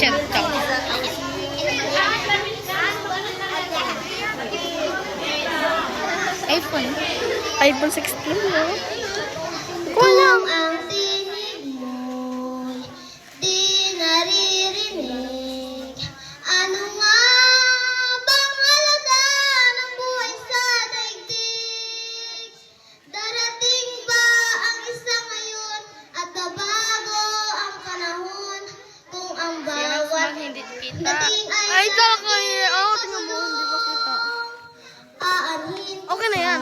Cierto. iPhone. iPhone 16, no? Kulang ang hindi kita. Ay, ito ako. Oo, oh, tingnan mo. Hindi ba kita? Okay na yan.